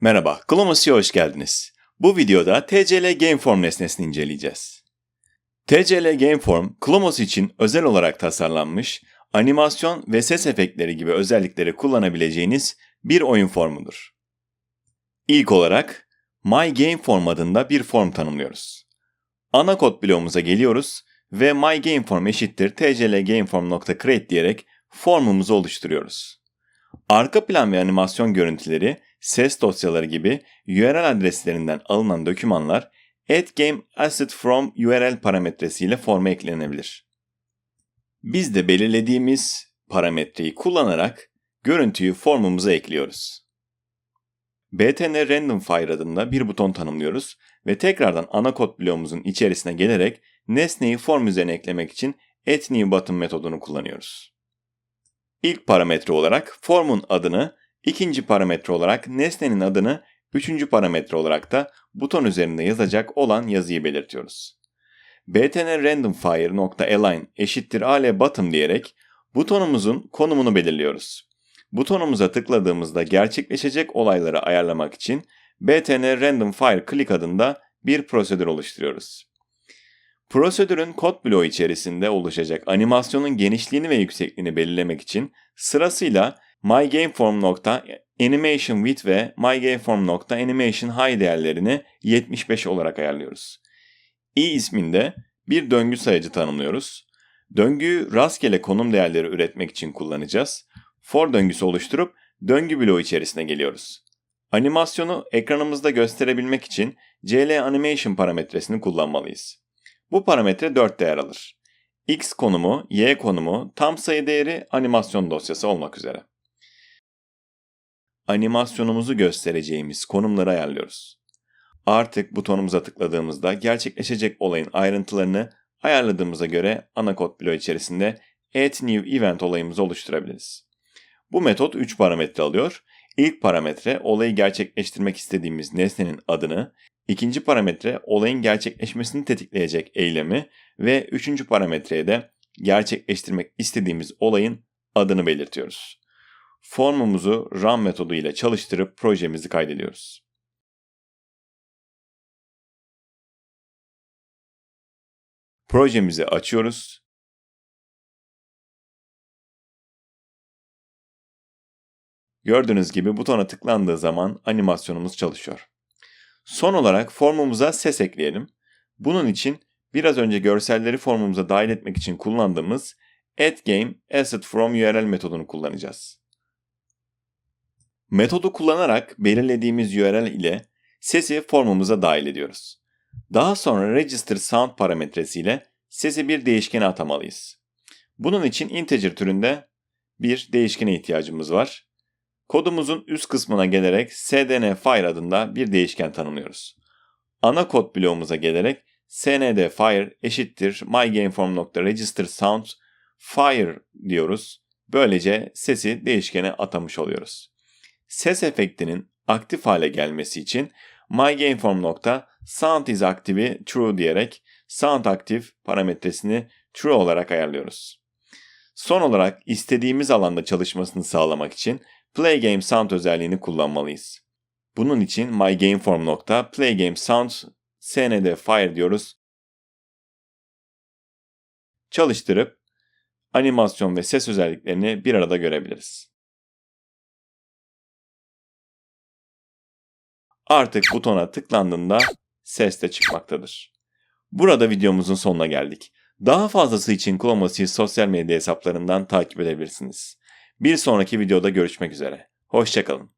Merhaba, Clomus'ya hoş geldiniz. Bu videoda TCL Gameform nesnesini inceleyeceğiz. TCL Gameform, Clomos için özel olarak tasarlanmış, animasyon ve ses efektleri gibi özellikleri kullanabileceğiniz bir oyun formudur. İlk olarak My Gameform adında bir form tanımlıyoruz. Ana kod bloğumuza geliyoruz ve My Gameform eşittir tclgameform.create diyerek formumuzu oluşturuyoruz. Arka plan ve animasyon görüntüleri ses dosyaları gibi URL adreslerinden alınan dokümanlar add URL parametresiyle forma eklenebilir. Biz de belirlediğimiz parametreyi kullanarak görüntüyü formumuza ekliyoruz. btn random fire adında bir buton tanımlıyoruz ve tekrardan ana kod bloğumuzun içerisine gelerek nesneyi form üzerine eklemek için add metodunu kullanıyoruz. İlk parametre olarak formun adını İkinci parametre olarak nesnenin adını, üçüncü parametre olarak da buton üzerinde yazacak olan yazıyı belirtiyoruz. btn randomFire.align eşittir al bottom diyerek butonumuzun konumunu belirliyoruz. Butonumuza tıkladığımızda gerçekleşecek olayları ayarlamak için btn randomFire click adında bir prosedür oluşturuyoruz. Prosedürün kod bloğu içerisinde oluşacak animasyonun genişliğini ve yüksekliğini belirlemek için sırasıyla mygameform.animationWidth ve mygameform.animationHigh değerlerini 75 olarak ayarlıyoruz. i isminde bir döngü sayacı tanımlıyoruz. Döngüyü rastgele konum değerleri üretmek için kullanacağız. For döngüsü oluşturup döngü bloğu içerisine geliyoruz. Animasyonu ekranımızda gösterebilmek için CL Animation parametresini kullanmalıyız. Bu parametre 4 değer alır. X konumu, Y konumu, tam sayı değeri animasyon dosyası olmak üzere animasyonumuzu göstereceğimiz konumları ayarlıyoruz. Artık butonumuza tıkladığımızda gerçekleşecek olayın ayrıntılarını ayarladığımıza göre ana kod bloğu içerisinde Add New Event olayımızı oluşturabiliriz. Bu metot 3 parametre alıyor. İlk parametre olayı gerçekleştirmek istediğimiz nesnenin adını, ikinci parametre olayın gerçekleşmesini tetikleyecek eylemi ve üçüncü parametreye de gerçekleştirmek istediğimiz olayın adını belirtiyoruz formumuzu run metodu ile çalıştırıp projemizi kaydediyoruz. Projemizi açıyoruz. Gördüğünüz gibi butona tıklandığı zaman animasyonumuz çalışıyor. Son olarak formumuza ses ekleyelim. Bunun için biraz önce görselleri formumuza dahil etmek için kullandığımız addGame asset from URL metodunu kullanacağız. Metodu kullanarak belirlediğimiz URL ile sesi formumuza dahil ediyoruz. Daha sonra register sound parametresiyle sesi bir değişkene atamalıyız. Bunun için integer türünde bir değişkene ihtiyacımız var. Kodumuzun üst kısmına gelerek sdn adında bir değişken tanımlıyoruz. Ana kod bloğumuza gelerek snd fire eşittir mygameform.register sound fire diyoruz. Böylece sesi değişkene atamış oluyoruz ses efektinin aktif hale gelmesi için mygameform.soundIsActive'i true diyerek sound aktif parametresini true olarak ayarlıyoruz. Son olarak istediğimiz alanda çalışmasını sağlamak için playGameSound özelliğini kullanmalıyız. Bunun için mygameform.playGameSound snd fire diyoruz. Çalıştırıp animasyon ve ses özelliklerini bir arada görebiliriz. Artık butona tıklandığında ses de çıkmaktadır. Burada videomuzun sonuna geldik. Daha fazlası için Chromos'u sosyal medya hesaplarından takip edebilirsiniz. Bir sonraki videoda görüşmek üzere. Hoşçakalın.